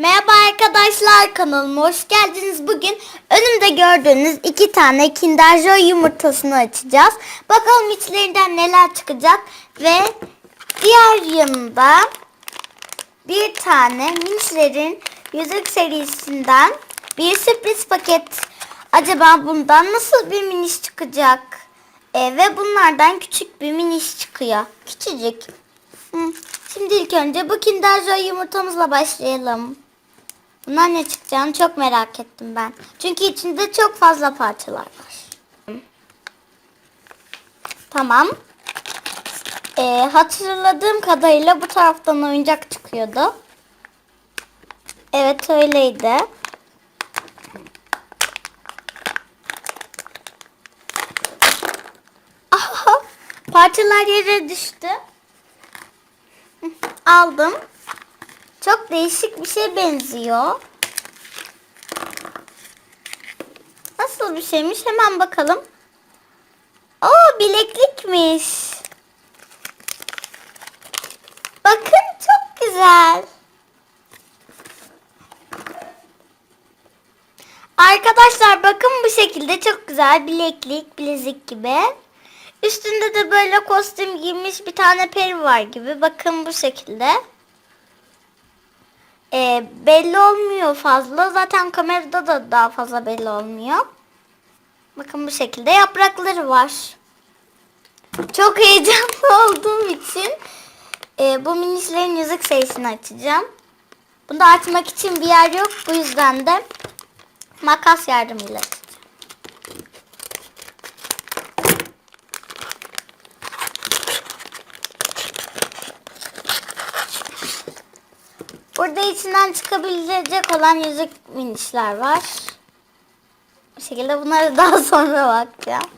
Merhaba arkadaşlar kanalıma hoş geldiniz. Bugün önümde gördüğünüz iki tane Kinder Joy yumurtasını açacağız. Bakalım içlerinden neler çıkacak ve diğer yanında bir tane Minçlerin yüzük serisinden bir sürpriz paket. Acaba bundan nasıl bir miniş çıkacak? E, ve bunlardan küçük bir miniş çıkıyor. Küçücük. Hı. Şimdi ilk önce bu Kinder Joy yumurtamızla başlayalım. Bundan ne çıkacağını çok merak ettim ben. Çünkü içinde çok fazla parçalar var. Tamam. Ee, hatırladığım kadarıyla bu taraftan oyuncak çıkıyordu. Evet öyleydi. Parçalar yere düştü. Aldım. Çok değişik bir şey benziyor. Nasıl bir şeymiş? Hemen bakalım. Oo bileklikmiş. Bakın çok güzel. Arkadaşlar bakın bu şekilde çok güzel bileklik, bilezik gibi. Üstünde de böyle kostüm giymiş bir tane peri var gibi. Bakın bu şekilde. Ee, belli olmuyor fazla. Zaten kamerada da daha fazla belli olmuyor. Bakın bu şekilde yaprakları var. Çok heyecanlı olduğum için e, bu minişlerin yüzük sayısını açacağım. Bunu da açmak için bir yer yok. Bu yüzden de makas yardımıyla açacağım. Burada içinden çıkabilecek olan yüzük minişler var. Bu şekilde bunları daha sonra bakacağım.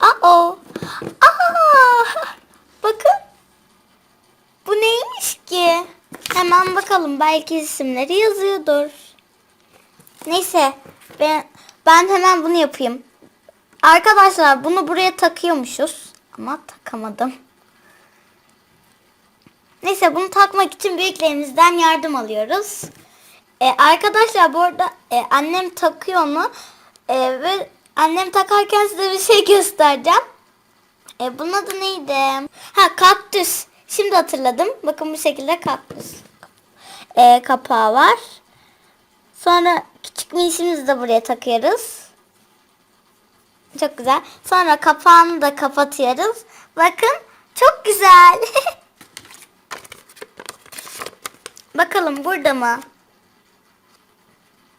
Aa! Aa! Bakın. Bu neymiş ki? Hemen bakalım. Belki isimleri yazıyordur. Neyse. Ben, ben hemen bunu yapayım. Arkadaşlar bunu buraya takıyormuşuz. Ama takamadım. Neyse bunu takmak için büyüklerimizden yardım alıyoruz. Ee, arkadaşlar bu arada e, annem takıyor onu. E, ve annem takarken size bir şey göstereceğim. E, bunun adı neydi? Ha kaktüs. Şimdi hatırladım. Bakın bu şekilde kaktüs. E, kapağı var. Sonra küçük minişimizi de buraya takıyoruz. Çok güzel. Sonra kapağını da kapatıyoruz. Bakın çok güzel. Bakalım burada mı?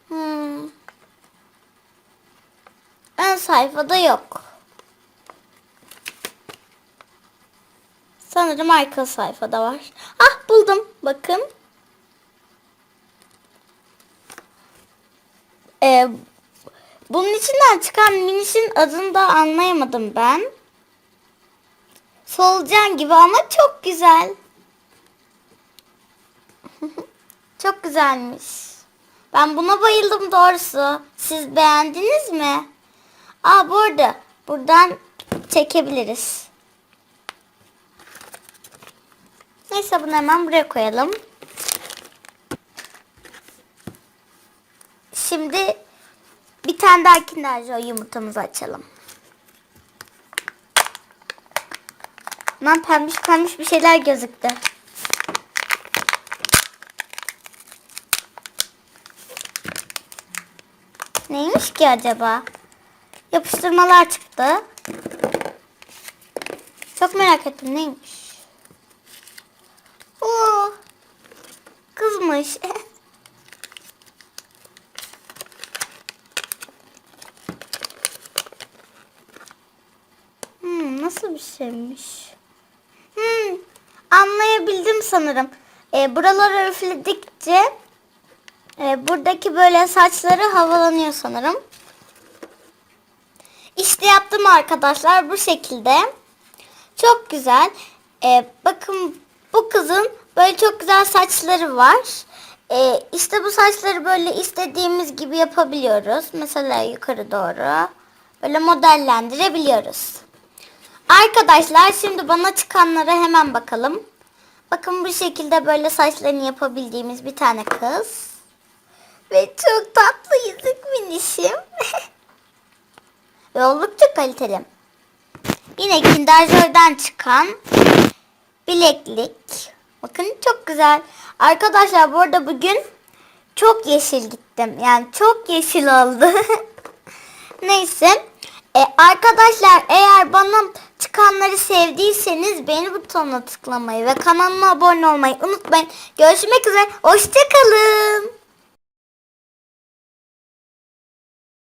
Hmm. Ön sayfada yok. Sanırım arka sayfada var. Ah buldum. Bakın. Ee, bunun içinden çıkan minişin adını da anlayamadım ben. Solucan gibi ama çok güzel. Çok güzelmiş. Ben buna bayıldım doğrusu. Siz beğendiniz mi? Aa bu arada buradan çekebiliriz. Neyse bunu hemen buraya koyalım. Şimdi bir tane daha Kinder Joy yumurtamızı açalım. Lan pembiş pembiş bir şeyler gözüktü. Neymiş ki acaba? Yapıştırmalar çıktı. Çok merak ettim neymiş? Oo, kızmış. hmm, nasıl bir şeymiş? Hmm, anlayabildim sanırım. E, buraları üfledikçe buradaki böyle saçları havalanıyor sanırım. İşte yaptım arkadaşlar bu şekilde. Çok güzel. E, bakın bu kızın böyle çok güzel saçları var. E, işte bu saçları böyle istediğimiz gibi yapabiliyoruz. Mesela yukarı doğru. Böyle modellendirebiliyoruz. Arkadaşlar şimdi bana çıkanlara hemen bakalım. Bakın bu şekilde böyle saçlarını yapabildiğimiz bir tane kız. Ve çok tatlı yüzük minişim. Ve oldukça kaliteli. Yine Kinder Joy'dan çıkan bileklik. Bakın çok güzel. Arkadaşlar bu arada bugün çok yeşil gittim. Yani çok yeşil oldu. Neyse. E, arkadaşlar eğer bana çıkanları sevdiyseniz beğeni butonuna tıklamayı ve kanalıma abone olmayı unutmayın. Görüşmek üzere. Hoşçakalın.